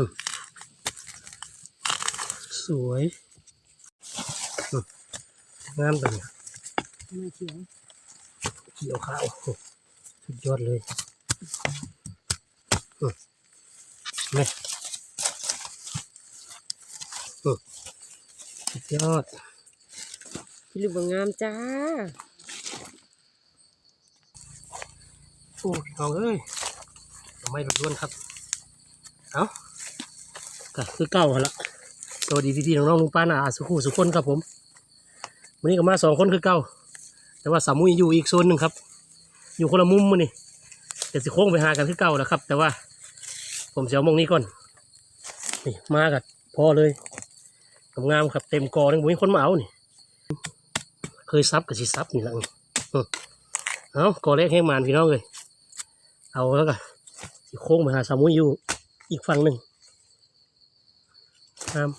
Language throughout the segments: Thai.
อืมสวยอืมงามแบบนี้มือเขียวเขียวขาวโอ้สุดยอดเลยอืมนี่อืมสุดยอดพี่ลูกบางงามจ้าโอ้พี่น้องเอ้ยทำไมล้วนๆครับ เอา ก็คือเก้ากันละสวัสดีพี่ๆน้องๆลุงป้านาอาสุขุสุขคนครับผมวันนี้ก็มาสองคนคือเก้าแต่ว่าสามุยอยู่อีกโซนหนึ่งครับ อยู่คนละมุมมันนี่เดี๋ยวสิโค้งไปหากันคือเก่าแล้วครับ แต่ว่า ผมจะเอามองนี้ก่อนนี่มากับพอเลยงามครับเต็มกอทั้งบุ้ยคนมาเอานี่เคยซับกับสิซับนี่หละเอากอแรกแห้งมานพี่น้องเลยเอาแล้วก็สิโค้งไปหาสามุยอยู่อีกฝั่งหนึ่ง งาม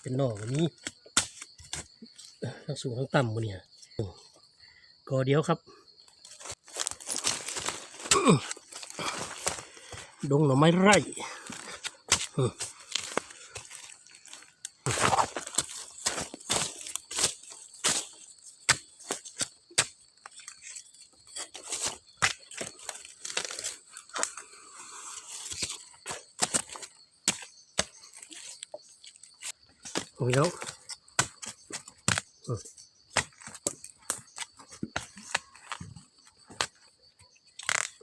เป็นหน่อแบบนี้ทั้งสูงทั้งต่ำวันเนี่ยกอเดียวครับ ดงหน่อไม้ไร่ อืมโอ้ยแล้ว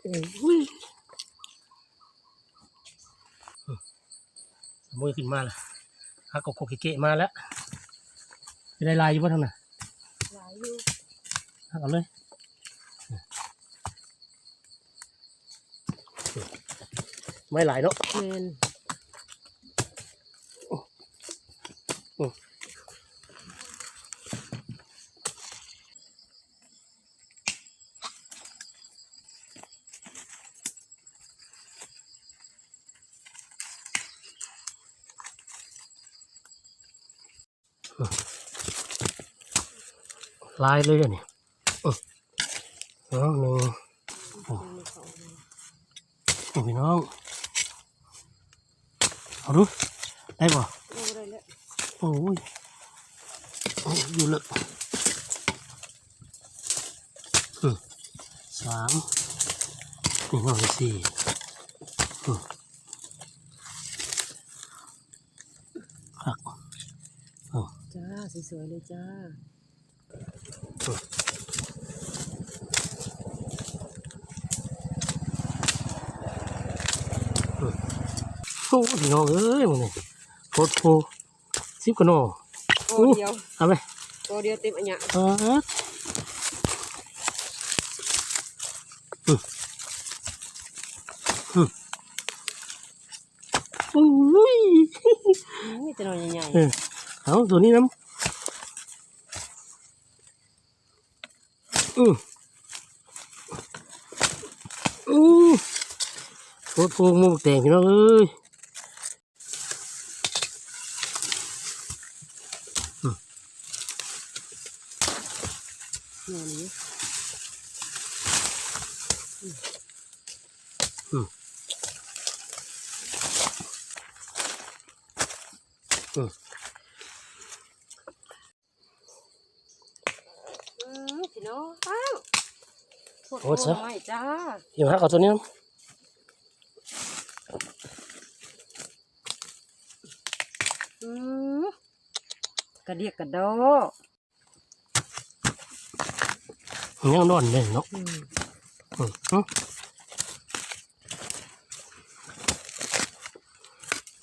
อืมโอ้ยมวยขึ้นมาแล้วฮักกบกบเกะมาแล้วจะได้ลายอยู่ป่ะท่านน่ะลายอยู่ฮักเอาเลยไม่หลายเนาะแมน ลายเลยอันนี่อื้อน้องหนึ่งโอ้พี่น้องเอาดูได้ป่ะโอ้ได้แล้วโอ้ยอยู่เลยอืมสามนี่น้องสี่อืมครับจ้าสวยๆเลยจ้า โอ้พี่น้องเอ้ยมันนี่โคตรโพสิบกว่าหนอโอ้อู้เดียวเอาไปโอ้เดียวเต็มอันเนี้ยเอออืมอืมอุ้ยนี่จะนอนใหญ่เออเอาตัวนี้น้ำ อืมอือโคตรโพมุกแตงพี่น้องเอ้ยนอนนี้อืมพี่น้ องอ้าวพวกโอ้เจ้าไม่จ้าพี่มาเอาตัวนี้น้อืมกระเดียกกระดอำยังนอนเลยเนาะอืมอืมอืม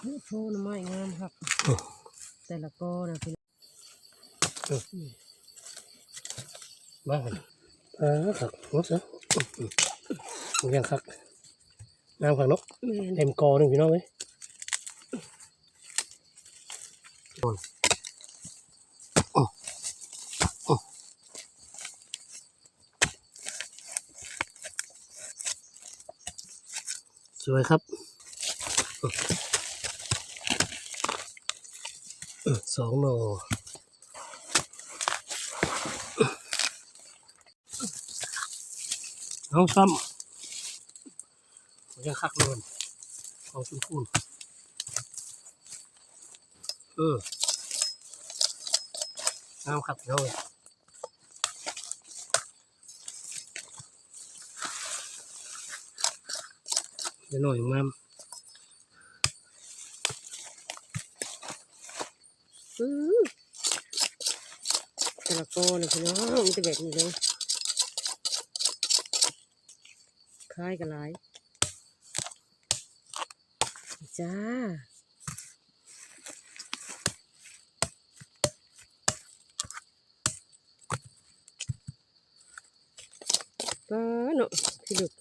นี่โชว์หน่อไม้งามครับ แต่ละกอนะพี่ มากันเออครับงดซะอืมอืมยังครับน้ำขังเนาะแม่นเต็มกอหนึ่งพี่น้องเอ้ยโอ้ยโอ้โอ้สวยครับเออสองหน่อ น้องซ้ำมันยังคักเลยของชุนคูนเออน้ำครับพี่น้องเลยเดี๋ยวหน่อยน้อื้อต่ละกอนะพี่น้องมันจะแบบนี้เลย คล้ายกันหลาย จ้าป้าเนาะพี่ลูก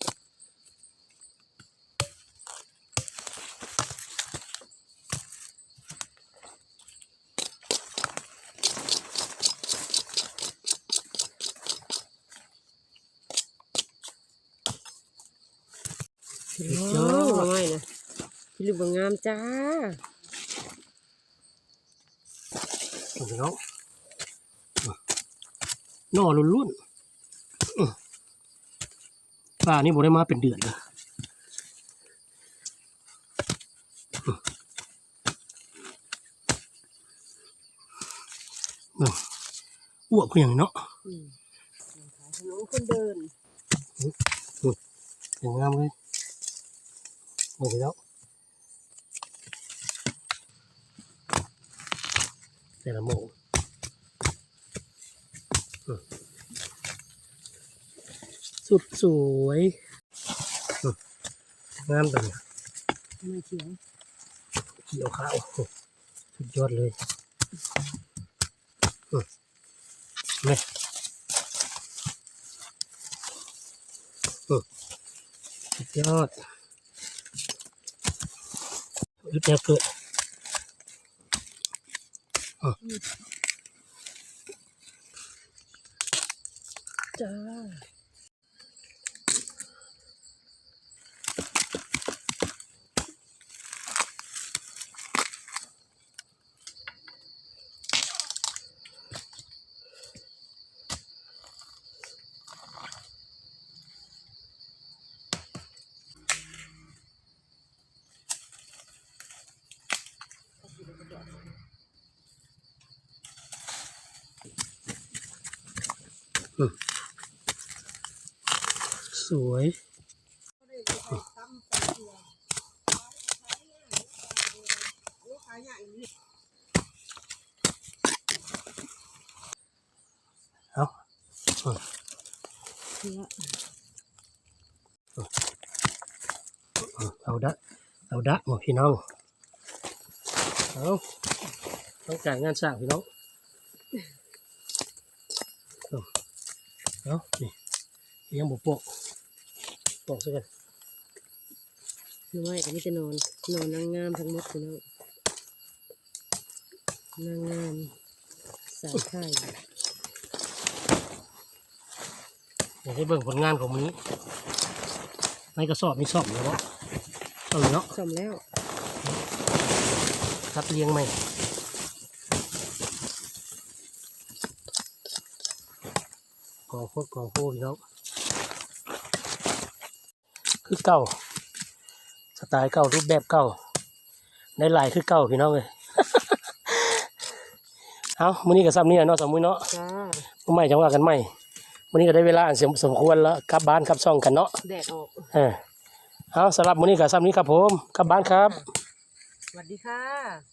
พี่น้องทำไมนะ พี่ลูกบางงามจ้าำพี่น้องหน่อรุ่นรุ่นๆอื้อป้านี่บ่ได้มาเป็นเดือนเลยอื้อเบิ่งอ้วกเพียงนี้เนาะอืมขายขนมคนเดินสวยงามเลยหมดแล้ว แต่ละโมงอืมสุดสวยอืมงามตังไม่เขียวเขียวขาวสุดยอดเลยอืมนี่อืมสุดยอดอึดแนวเกิด จ้า สวยเอาเนี่ยเอาดะเอาดะหมดพี่น้องเอาต้องการงานสร้างพี่น้องเอา เอานี่ยังบุปโปะโปะซะกันน้อยอันนี้จะนอนนอนนางงามทั้งหมดพี่น้องนางงามสาวไทยอยากให้เบิ่งผลงานของมื้อนี้ในกระสอบมีสอบแล้วเนาะเอาเลยเนาะสมแล้วคัดเลี้ยงไหม กองพวกกองพวกพี่น้องคือเก่า สไตล์เก่ารูปแบบเก่าในลายคือเก่าพี่น้องเลยเอามื้อนี้ก็ซ้ำนี่แหละเนาะสามมื้อเนาะจ้ามื้อใหม่จังว่ากันใหม่มื้อนี้ก็ได้เวลาอันสมสมควรแล้วกลับบ้านกลับช่องกันเนาะแดดออกเออเอาสำหรับมื้อนี้ก็ซ้ำนี้ครับผมกลับบ้านครับสวัสดีค่ะ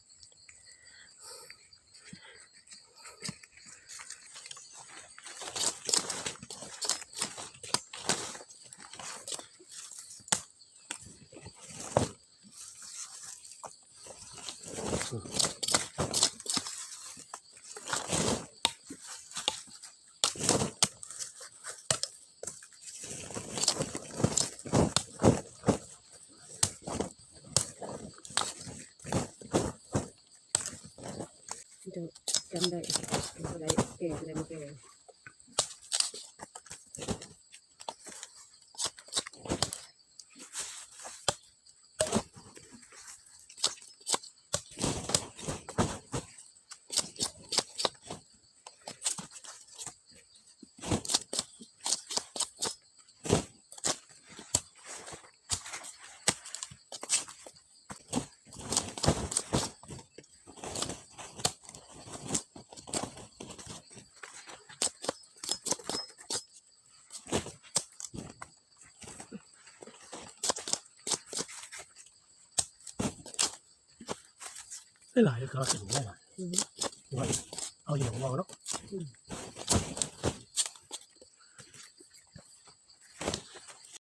จะจำได้อะไรแก่อะไรไม่แก่ ได้หลายเลยก็เห็นได้หลายอืมว่าเอาอย่างเราเนาะ